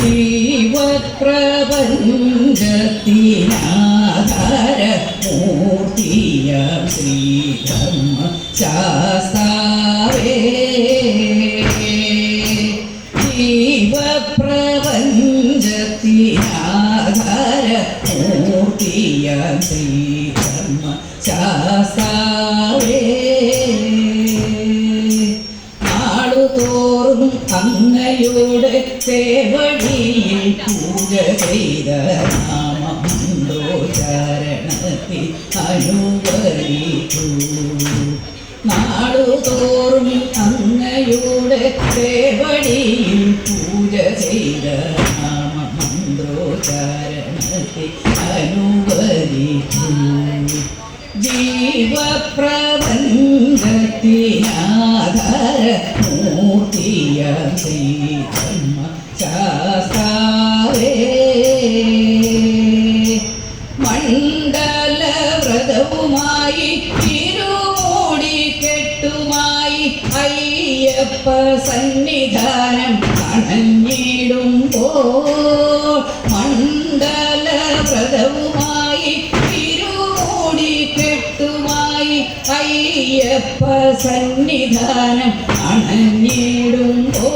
ജീവപ്രപഞ്ചത്തിനാധാര ധർമ്മ ശ്രീധർമ്മ ശാസ്താവേ സേവടിയിൽ പൂജ ചെയ്ത നാമമന്ത്രോച്ചാരണത്തിൽ അനുവദിച്ചു. നാളുതോറും അങ്ങയുടെ സേവടിയിൽ പൂജ ചെയ്ത നാമമന്ത്രോച്ചാരണത്തിൽ അനുവദിച്ചു. ജീവപ്രപഞ്ചത്തിനാധാര മൂർത്തിയ ശ്രീധർമ്മ ശാസ്താവേ കെട്ടുമായി അയ്യപ്പ സന്നിധാനം അണഞ്ഞിടുമ്പോൾ അയ്യപ്പ സന്നിധാനം അണഞ്ഞിടുമ്പോൾ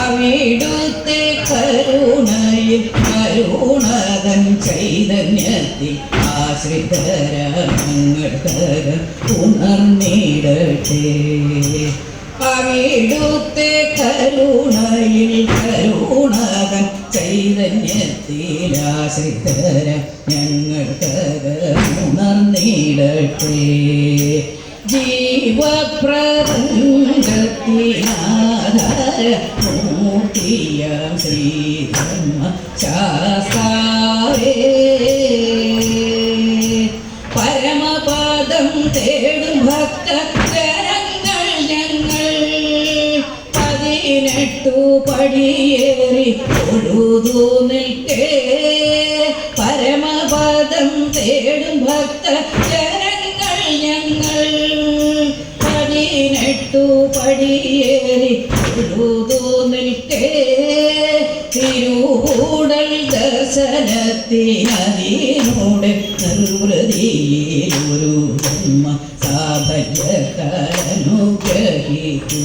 അവിടുത്തെ കരുണയിൽ കരുണതൻ ചൈതന്യത്തിൽ ആശ്രിതരങ്ങൾ ഉണർന്നിടട്ടെ. അവിടുത്തെ കരുണയിൽ കരുണകൻ ചൈതന്യത്തിൽ ആശ്രിതര ഞങ്ങൾക്ക് ജീവപ്രപഞ്ചത്തിനാധാര മൂർത്തിയ ശ്രീധർമ്മ ശാസ്താവേ പരമപദം തേടും ഭക്ത ജനങ്ങൾ ഞങ്ങൾ പതിനെട്ടു പടിയേറി തൊഴുതു നിൽക്കേ. പരമപദം തേടും ഭക്ത ഞങ്ങൾ പതിനെട്ടു പടിയേറി നിൽക്കേ. തിരുകൂടൽ ദർശനത്തിനതിനോട് നിർവൃതിയിൽ ജന്മ സാഫല്യത്തനുഗ്രഹിക്കൂ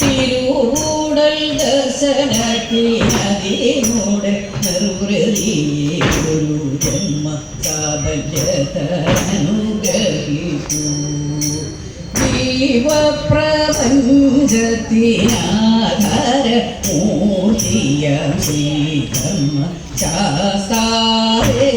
തിരുകൂടൽ ദർശനത്തിനതിനോട് നിർവൃതിയിൽ ഒരു ജന്മ സാഫല്യത്തനുഗ്രഹിക്കൂ ജീവപ്രപഞ്ചത്തിനാധാര മൂർത്തിയ ശ്രീധർമ്മ ശാസ്താവേ